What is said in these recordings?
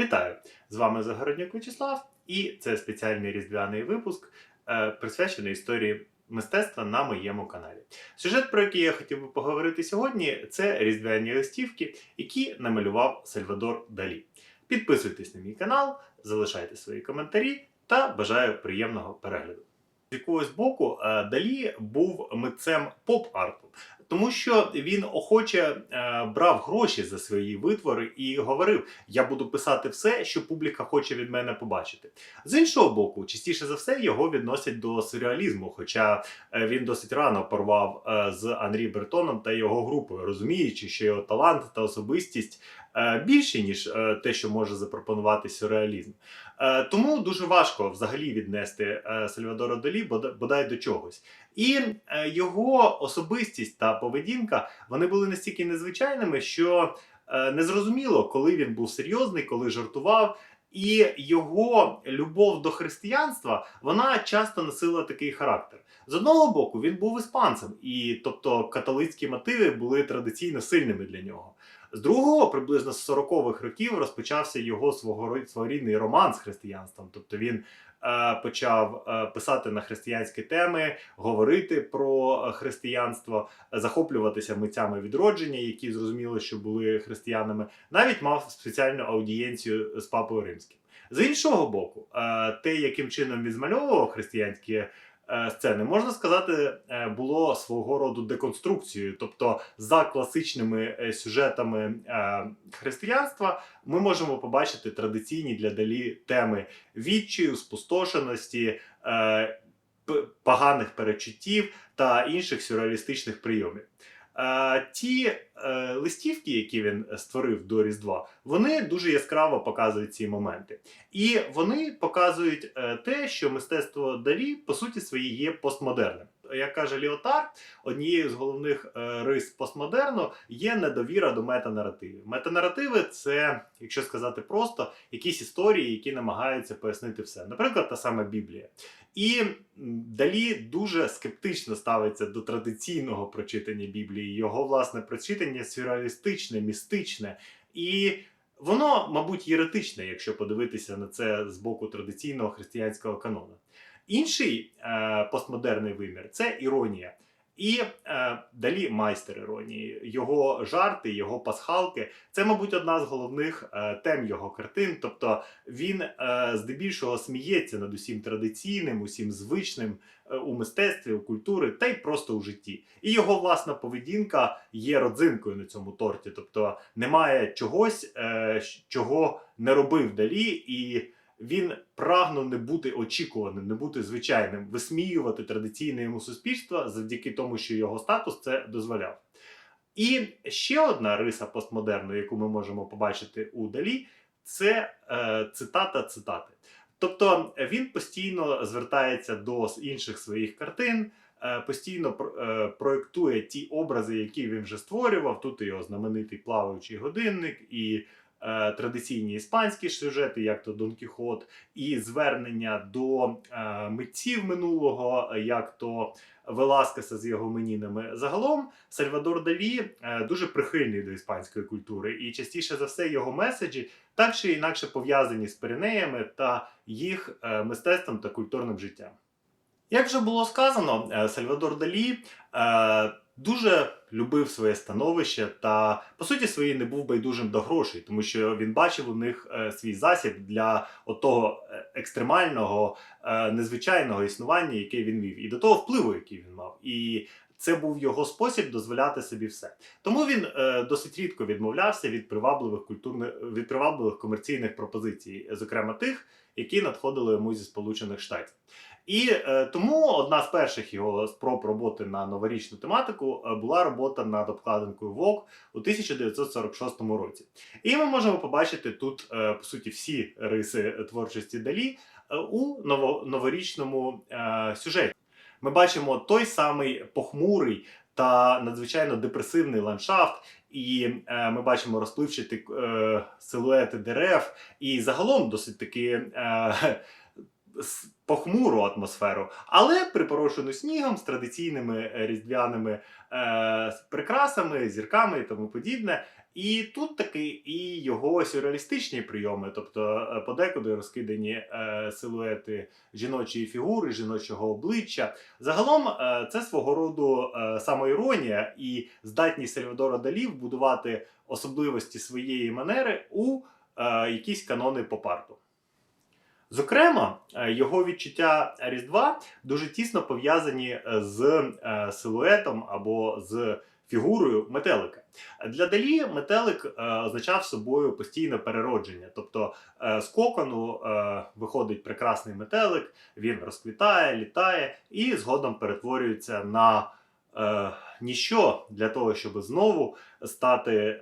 Вітаю! З вами Загороднюк Вячеслав, і це спеціальний різдвяний випуск, е, присвячений історії мистецтва на моєму каналі. Сюжет, про який я хотів би поговорити сьогодні, це різдвяні листівки, які намалював Сальвадор Далі. Підписуйтесь на мій канал, залишайте свої коментарі та бажаю приємного перегляду. З якогось боку е, Далі був митцем поп-арту, тому що він охоче е, брав гроші за свої витвори і говорив: я буду писати все, що публіка хоче від мене побачити. З іншого боку, частіше за все його відносять до сюрреалізму, хоча е, він досить рано порвав е, з Анрі Бертоном та його групою, розуміючи, що його талант та особистість більші, ніж е, те, що може запропонувати сюрреалізм. Е, Тому дуже важко взагалі віднести е, Сальвадора Далі бода- бодай до чогось. І е, його особистість та поведінка вони були настільки незвичайними, що е, незрозуміло, коли він був серйозний, коли жартував. І його любов до християнства вона часто носила такий характер. З одного боку, він був іспанцем, і тобто католицькі мотиви були традиційно сильними для нього. З другого, приблизно з 40-х років, розпочався його свого своєрідний роман з християнством. Тобто він е, почав е, писати на християнські теми, говорити про е, християнство, захоплюватися митцями відродження, які зрозуміло, що були християнами. Навіть мав спеціальну аудієнцію з папою римським. З іншого боку, е, те, яким чином він змальовував християнські е, сцени, можна сказати, е, було свого роду деконструкцією. Тобто, за класичними е, сюжетами е, християнства, ми можемо побачити традиційні для далі теми відчаю, спустошеності, е, поганих перечуттів та інших сюрреалістичних прийомів. Ті е, листівки, які він створив до Різдва, вони дуже яскраво показують ці моменти. І вони показують е, те, що мистецтво Далі, по суті, своє є постмодерним. Як каже Ліотар, однією з головних е, рис постмодерну є недовіра до метанаративів. Метанаративи це, якщо сказати просто, якісь історії, які намагаються пояснити все. Наприклад, та сама Біблія. І Далі дуже скептично ставиться до традиційного прочитання Біблії. Його власне прочитання сюрреалістичне, містичне. І воно, мабуть, єретичне, якщо подивитися на це з боку традиційного християнського канону. Інший е, постмодерний вимір це іронія. І е, далі майстер іронії, його жарти, його пасхалки це, мабуть, одна з головних е, тем його картин. Тобто він е, здебільшого сміється над усім традиційним, усім звичним е, у мистецтві, у культурі та й просто у житті. І його власна поведінка є родзинкою на цьому торті. Тобто немає чогось, е, чого не робив далі, і він прагнув не бути очікуваним, не бути звичайним, висміювати традиційне йому суспільство завдяки тому, що його статус це дозволяв. І ще одна риса постмодерну, яку ми можемо побачити у Далі, це е, цитата цитати. Тобто він постійно звертається до інших своїх картин, е, постійно е, проєктує ті образи, які він вже створював. Тут його знаменитий плаваючий годинник, і е, традиційні іспанські сюжети, як то Дон Кіхот, і звернення до е, митців минулого, як то Веласкеса з його менінами. Загалом Сальвадор Далі е, дуже прихильний до іспанської культури, і частіше за все його меседжі так чи інакше пов'язані з Піренеями та їх е, мистецтвом та культурним життям. Як вже було сказано, е, Сальвадор Далі е, дуже любив своє становище та, по суті, своїй не був байдужим до грошей, тому що він бачив у них е, свій засіб для отого е, екстремального, е, незвичайного існування, яке він вів, і до того впливу, який він мав. І це був його спосіб дозволяти собі все. Тому він е, досить рідко відмовлявся від привабливих культурних від привабливих комерційних пропозицій, зокрема тих, які надходили йому зі Сполучених Штатів. І е, тому одна з перших його спроб роботи на новорічну тематику е, була робота над обкладинкою Vogue у 1946 році. І ми можемо побачити тут, е, по суті, всі риси творчості Далі е, у ново- новорічному е, сюжеті. Ми бачимо той самий похмурий та надзвичайно депресивний ландшафт, і е, ми бачимо розпливчаті е, силуети дерев, і загалом досить таки е, похмуру атмосферу, але припорошену снігом з традиційними е, різдвяними е, прикрасами, зірками і тому подібне. І тут таки і його сюрреалістичні прийоми, тобто е, подекуди розкидані е, силуети жіночої фігури, жіночого обличчя. Загалом е, це свого роду е, самоіронія і здатність Сальвадора Далі вбудувати особливості своєї манери у е, якісь канони поп-арту. Зокрема, е, його відчуття Різдва дуже тісно пов'язані е, з е, силуетом або з фігурою метелика. Для Далі метелик означав собою постійне переродження. Тобто з кокону виходить прекрасний метелик, він розквітає, літає і згодом перетворюється на ніщо для того, щоб знову стати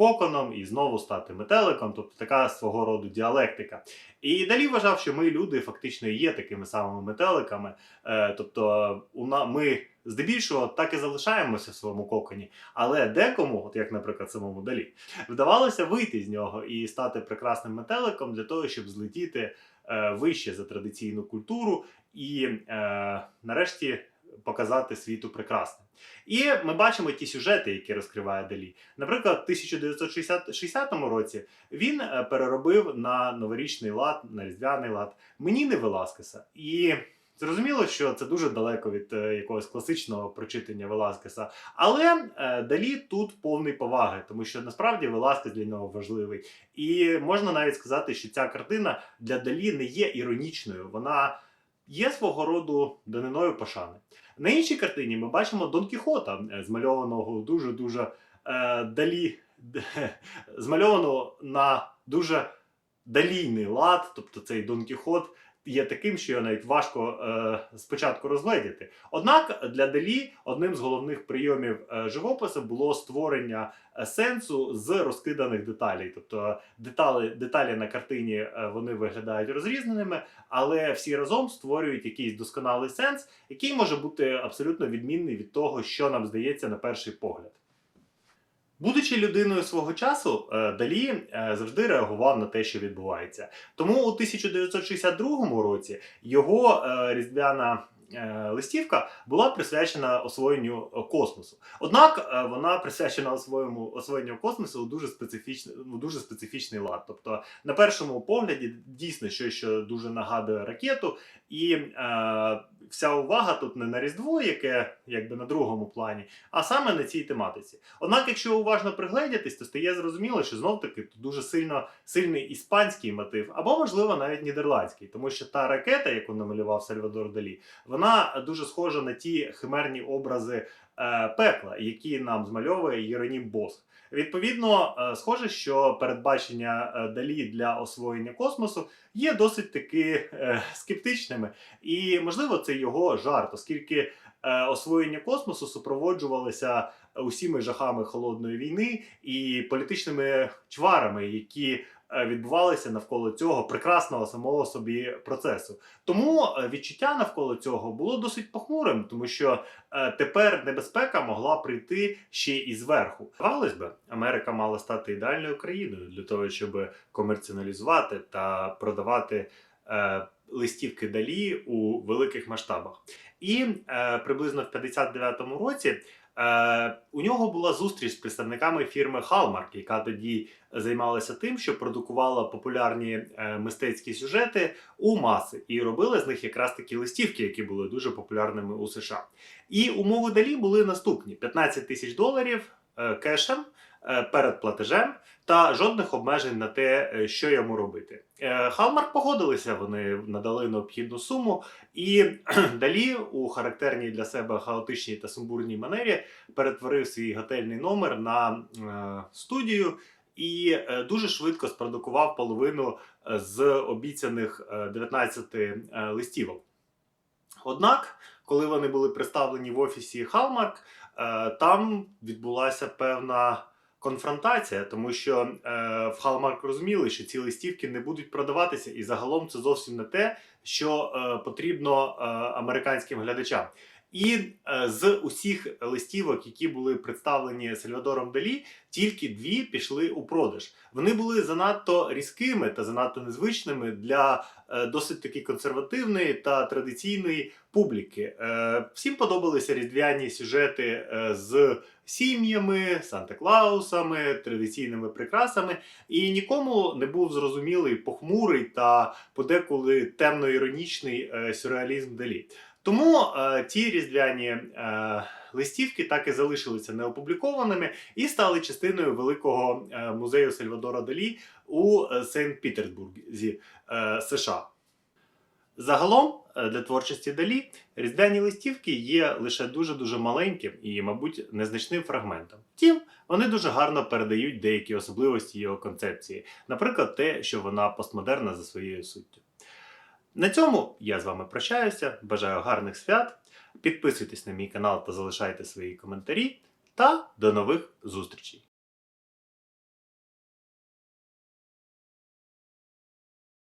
коконом і знову стати метеликом, тобто така свого роду діалектика. І далі вважав, що ми, люди, фактично є такими самими метеликами. Е, тобто, ми здебільшого так і залишаємося в своєму коконі, але декому, от як, наприклад, самому далі, вдавалося вийти з нього і стати прекрасним метеликом для того, щоб злетіти е, вище за традиційну культуру і е, нарешті показати світу прекрасним. І ми бачимо ті сюжети, які розкриває Далі. Наприклад, в 1960 році він е, переробив на новорічний лад, на різдвяний лад Меніни Веласкеса. І зрозуміло, що це дуже далеко від е, якогось класичного прочитання Веласкеса. Але е, Далі тут повний поваги, тому що насправді Веласкес для нього важливий. І можна навіть сказати, що ця картина для Далі не є іронічною. Вона є свого роду даниною пошани. На іншій картині ми бачимо Дон Кіхота, е, змальованого дуже дуже е, далі, змальованого на дуже далійний лад, тобто цей Дон Кіхот є таким, що його навіть важко е, спочатку розгледіти. Однак для Далі одним з головних прийомів е, живопису було створення е, сенсу з розкиданих деталей. Тобто деталі, деталі на картині е, вони виглядають розрізненими, але всі разом створюють якийсь досконалий сенс, який може бути абсолютно відмінний від того, що нам здається на перший погляд. Будучи людиною свого часу, е, Далі е, завжди реагував на те, що відбувається. Тому у 1962 році його е, різдвяна листівка була присвячена освоєнню космосу. Однак вона присвячена освоєнню, освоєнню космосу у дуже специфічний, у дуже специфічний лад. Тобто, на першому погляді дійсно щось, що дуже нагадує ракету, і вся увага тут не на Різдво, яке якби на другому плані, а саме на цій тематиці. Однак, якщо уважно пригледітись, то стає зрозуміло, що знов таки тут дуже сильно сильний іспанський мотив, або можливо навіть нідерландський, тому що та ракета, яку намалював Сальвадор Далі, вона дуже схожа на ті химерні образи пекла, які нам змальовує Єронім Босх. Відповідно, е, схоже, що передбачення е, Далі для освоєння космосу є досить таки е, скептичними, і можливо це його жарт, оскільки е, освоєння космосу супроводжувалося усіми жахами холодної війни і політичними чварами, які е, відбувалися навколо цього прекрасного самого собі процесу. Тому е, відчуття навколо цього було досить похмурим, тому що е, тепер небезпека могла прийти ще і зверху. Здавалось би, Америка мала стати ідеальною країною для того, щоб комерціоналізувати та продавати. е, Листівки далі у великих масштабах, і е, приблизно в 59-му році Е, у нього була зустріч з представниками фірми Hallmark, яка тоді займалася тим, що продукувала популярні е, мистецькі сюжети у маси, і робила з них якраз такі листівки, які були дуже популярними у США. І умови далі були наступні: 15 тисяч доларів е, кешем. Е, Перед платежем та жодних обмежень на те, е, що йому робити. Е, Халмарк погодилися, вони надали необхідну суму, і далі у характерній для себе хаотичній та сумбурній манері перетворив свій готельний номер на е, студію і е, дуже швидко спродукував половину е, з обіцяних е, 19 е, листівок. Однак, коли вони були представлені в офісі Hallmark, е, там відбулася певна конфронтація, тому що е, в Hallmark розуміли, що ці листівки не будуть продаватися, і загалом це зовсім не те, що е, потрібно е, американським глядачам. І е, з усіх листівок, які були представлені Сальвадором Далі, тільки дві пішли у продаж. Вони були занадто різкими та занадто незвичними для е, досить таки консервативної та традиційної публіки. Е, всім подобалися різдвяні сюжети е, з сім'ями, Санта-Клаусами, традиційними прикрасами, і нікому не був зрозумілий похмурий та подеколи темно-іронічний е, сюрреалізм Далі. Тому е, ті різдвяні е, листівки так і залишилися неопублікованими і стали частиною великого е, музею Сальвадора Далі у е, Сент-Пітерсбурзі, е, США. Загалом е, для творчості Далі різдвяні листівки є лише дуже-дуже маленьким і, мабуть, незначним фрагментом. Втім, вони дуже гарно передають деякі особливості його концепції, наприклад, те, що вона постмодерна за своєю суттю. На цьому я з вами прощаюся. Бажаю гарних свят. Підписуйтесь на мій канал та залишайте свої коментарі. Та до нових зустрічей!